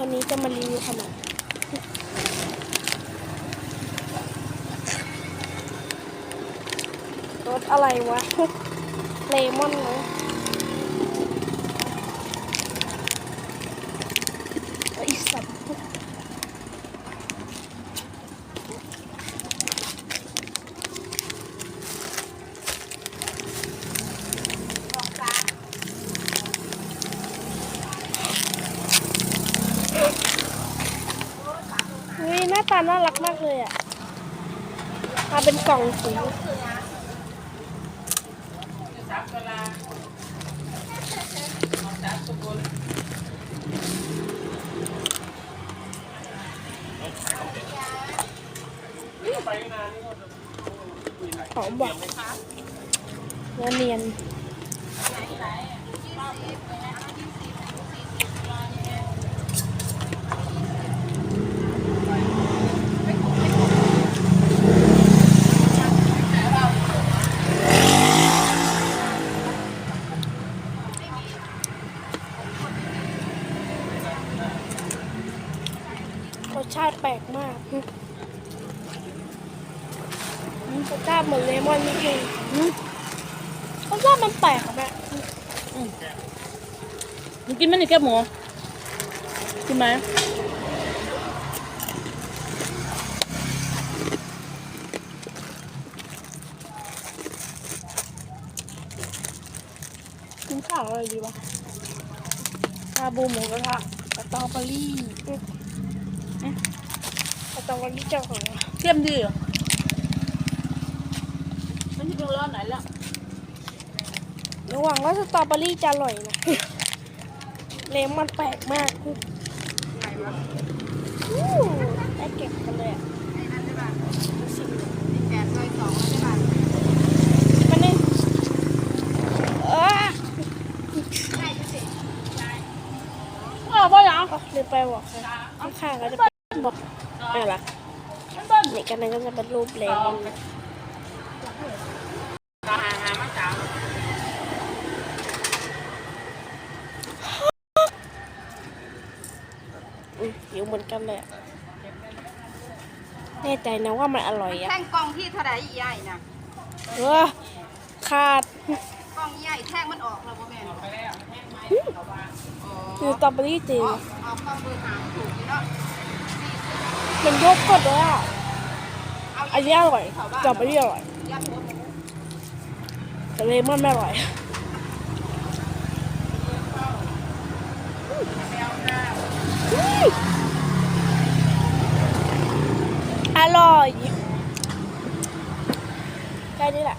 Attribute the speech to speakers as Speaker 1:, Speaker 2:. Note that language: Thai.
Speaker 1: วันนี้จะมารีวิวขนมรสอะไรวะ เลมอนเลย อุ้ยหน้าตาน่ารักมากเลยอะมาเป็นกล่องสีหอมหวานเนื้อเนียน สชาติแปลกมากอืมรสชาติเหมือนเลมอนนิดนึงอืมรสชาติมันแปลกอะแม่
Speaker 2: มึงกินไหมนี่แก้วหมูกินไหม
Speaker 1: กินข้าวอะไรดีวะชาบูหมูกระทะกระตอเบอรี่อืม เอ๊ะกระตอเบอรี่เจ้าของ
Speaker 2: เข้มดีเหรอมันจะเป็นร้อนไหนแล้ว
Speaker 1: ระหว่างว่าสตรอเบอรี่จะอร่อยนะ เลมอนแปลกมากอู้ได้เก็บกันเลยอะชิม
Speaker 3: แปดซอยสองใช่ป่ะ
Speaker 1: มันนี่เออ
Speaker 2: อ๋อบ่ยัง
Speaker 1: เอาลืมไปบอกค่ะข้างๆก็จะเป็น บอกอะไรล่ะนี่กันนั้นก็จะเป็นรูปเลมอน
Speaker 2: ตาหาหามาสาม
Speaker 1: อืมหิวเหมือนกันเลยอะแน่ใจนะว่ามันอร่อยอะ
Speaker 3: แท่งกล้องที่เท่าไหร่ใหญ่นะ
Speaker 1: เออขาด
Speaker 3: กล้องใหญ่แท่งมันออกแล้วบ่แม่นอ๋อ
Speaker 1: คือสตรอเบอรี่จริง
Speaker 3: เอาเอากล้องเบอร์หามถูกอยู่เนาะ
Speaker 1: มันยกกดเลยอะ
Speaker 3: อั
Speaker 1: นนี้อร่อยจับอันนี้อร่อยแต่เลมอนไม่อร่อยอร่อยแค่นี้แหละ